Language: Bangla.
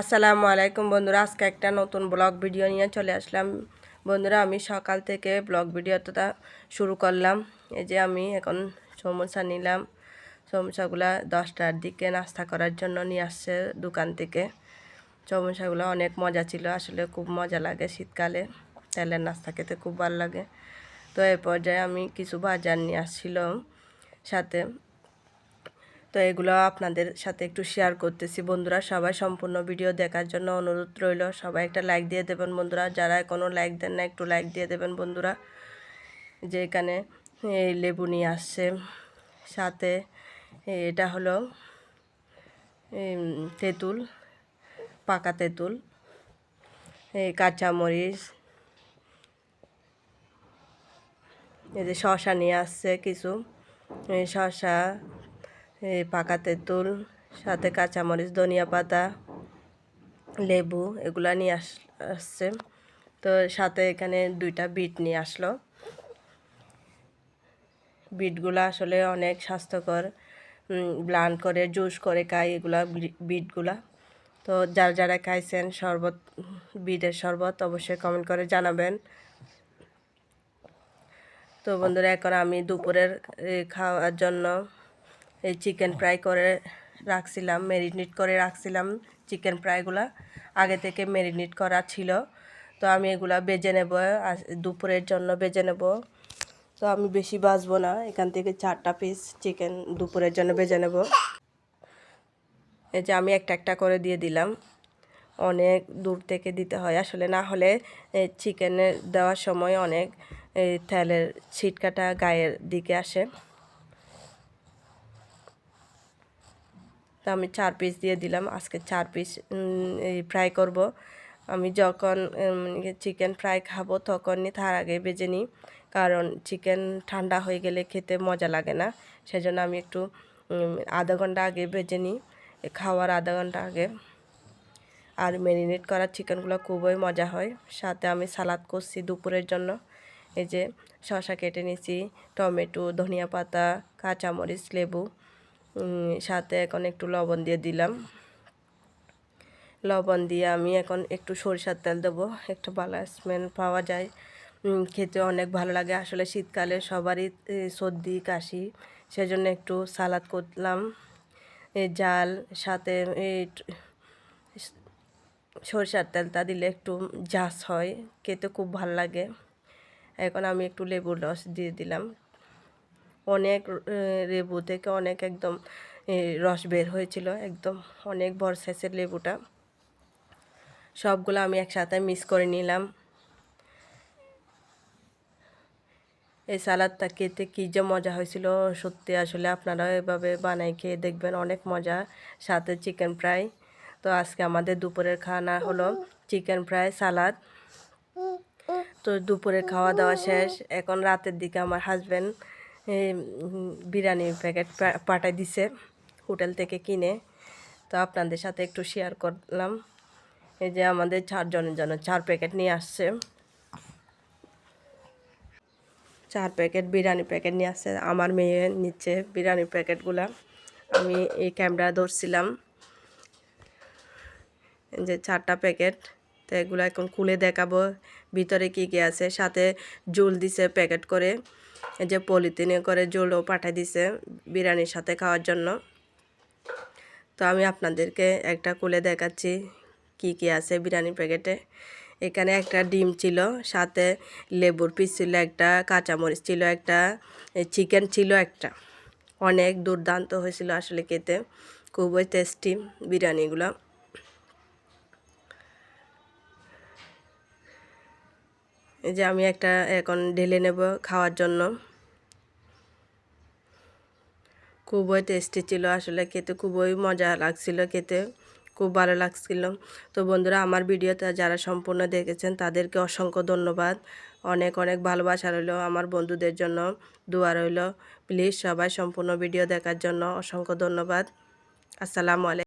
আসসালামু আলাইকুম বন্ধুরা, আজকে একটা নতুন ব্লগ ভিডিও নিয়ে চলে আসলাম। বন্ধুরা, আমি সকাল থেকে ব্লগ ভিডিওটা শুরু করলাম। এই যে আমি এখন সমোসা নিলাম। সমোসাগুলো দশটার দিকে নাস্তা করার জন্য নিয়ে আসছে দোকান থেকে। সমোসাগুলো অনেক মজা ছিল, আসলে খুব মজা লাগে শীতকালে। তেলের নাস্তা খেতে খুব ভালো লাগে। তো এই পর্যায়ে আমি কিছু বাজার নিয়ে আসছিলাম সাথে। তো এগুলো আপনাদের সাথে একটু শেয়ার করতেছি। বন্ধুরা, সবাই সম্পূর্ণ ভিডিও দেখার জন্য অনুরোধ রইল। সবাই একটা লাইক দিয়ে দেবেন বন্ধুরা। যারা কোনো লাইক দেন না, একটু লাইক দিয়ে দেবেন বন্ধুরা। যে এখানে এই লেবু নিয়ে আসছে। সাথে এটা হলো তেঁতুল, পাকা তেঁতুল, এই কাঁচামরিচ। এই যে শশা নিয়ে আসছে কিছু। শশা পাকা তেঁতুল, সাথে কাঁচামরিচ, ধনিয়া পাতা, লেবু এগুলা নিয়ে আস, আসছে। তো সাথে এখানে দুইটা বিট নিয়ে আসলো। বিটগুলো আসলে অনেক স্বাস্থ্যকর ব্লান্ড করে, জুস করে খাই এগুলা বিটগুলা। তো যারা যারা খাইছেন শরবত, বিটের শরবত অবশ্যই কমেন্ট করে জানাবেন। তো বন্ধুরা, এখন আমি দুপুরের খাওয়ার জন্য এই চিকেন ফ্রাই করে রাখছিলাম ম্যারিনেট করে রাখছিলাম চিকেন ফ্রাইগুলো আগে থেকে ম্যারিনেট করা ছিল। তো আমি এগুলা বেজে নেব দুপুরের জন্য বেজে নেব। তো আমি বেশি বাজবো না, এখান থেকে চারটা পিস চিকেন দুপুরের জন্য বেজে নেব। এই যে আমি একটা একটা করে দিয়ে দিলাম। অনেক দূর থেকে দিতে হয়। আসলে না হলে চিকেনে দেওয়ার সময় অনেক তেলের ছিটকাটা গায়ের দিকে আসে। তো আমি চার পিস দিয়ে দিলাম। আজকে চার পিস ফ্রাই করব। আমি যখন চিকেন ফ্রাই খাব তখনই তার আগে বেজে নিই। কারণ চিকেন ঠান্ডা হয়ে গেলে খেতে মজা লাগে না। সেজন্য আমি একটু আধা ঘণ্টা আগে বেজে নিই। খাওয়ার আধা ঘণ্টা আগে। আর ম্যারিনেট করা চিকেনগুলো খুবই মজা হয়। সাথে আমি সালাদ করছি দুপুরের জন্য। এই যে শশা কেটে নিছি, টমেটো, ধনিয়া পাতা, কাঁচামরিচ, লেবু। সাথে এখন একটু লবণ দিয়ে দিলাম। লবণ দিয়ে আমি এখন একটু সরিষার তেল দেবো। একটু ভালো স্মেল পাওয়া যায়। খেতে অনেক ভালো লাগে। আসলে শীতকালে সবারই সর্দি, কাশি, সেজন্য একটু সালাদ করলাম। জাল, সাথে সরষার তেলটা দিলে একটু জাস হয়। খেতে খুব ভালো লাগে। এখন আমি একটু লেবুর রস দিয়ে দিলাম। অনেক লেবু থেকে অনেক একদম রস বের হয়েছিল, একদম অনেক বড় সাইজের লেবুটা। সবগুলো আমি একসাথে মিক্স করে নিলাম। এই সালাদটা খেতে কী যে মজা হয়েছিল, সত্যি আসলে আপনারা এভাবে বানাই খেয়ে দেখবেন, অনেক মজা। সাথে চিকেন ফ্রাই। তো আজকে আমাদের দুপুরের খানা হলো চিকেন ফ্রাই, সালাদ। তো দুপুরে খাওয়া দাওয়া শেষ। এখন রাতের দিকে আমার হাজব্যান্ড বিরিয়ানির প্যাকেট পাঠাই দিছে হোটেল থেকে কিনে। তো আপনাদের সাথে একটু শেয়ার করলাম। এই যে আমাদের চারজনের জন্য চার প্যাকেট নিয়ে আসছে। চার প্যাকেট বিরিয়ানি প্যাকেট নিয়ে আসছে। আমার মেয়ে নিচ্ছে বিরিয়ানির প্যাকেটগুলো আমি এই ক্যামেরা ধরছিলাম। যে চারটা প্যাকেট তো এগুলো এখন খুলে দেখাবো। ভিতরে কী কী আছে? সাথে জুল দিছে প্যাকেট করে। যে পলিথিনে করে জলও পাঠাই দিছে বিরিয়ানির সাথে খাওয়ার জন্য। তো আমি আপনাদেরকে একটা খুলে দেখাচ্ছি কি কি আছে বিরিয়ানি প্যাকেটে। এখানে একটা ডিম ছিল, সাথে লেবুর পিস ছিল একটা, কাঁচামরিচ ছিল একটা চিকেন ছিল একটা। অনেক দুর্দান্ত হয়েছিল আসলে খেতে, খুবই টেস্টি বিরিয়ানিগুলো। এই যে আমি একটা এখন ঢেলে নেব খাওয়ার জন্য। খুবই টেস্টি ছিল আসলে খেতে, খুবই মজা লাগছিল খেতে, খুব ভালো লাগছিল। তো বন্ধুরা, আমার ভিডিওতে যারা সম্পূর্ণ দেখেছেন, তাদেরকে অসংখ্য ধন্যবাদ। অনেক অনেক ভালোবাসা রইল আমার বন্ধুদের জন্য। দোয়া রইল। প্লিজ সবাই সম্পূর্ণ ভিডিও দেখার জন্য অসংখ্য ধন্যবাদ। আসসালামু আলাইকুম।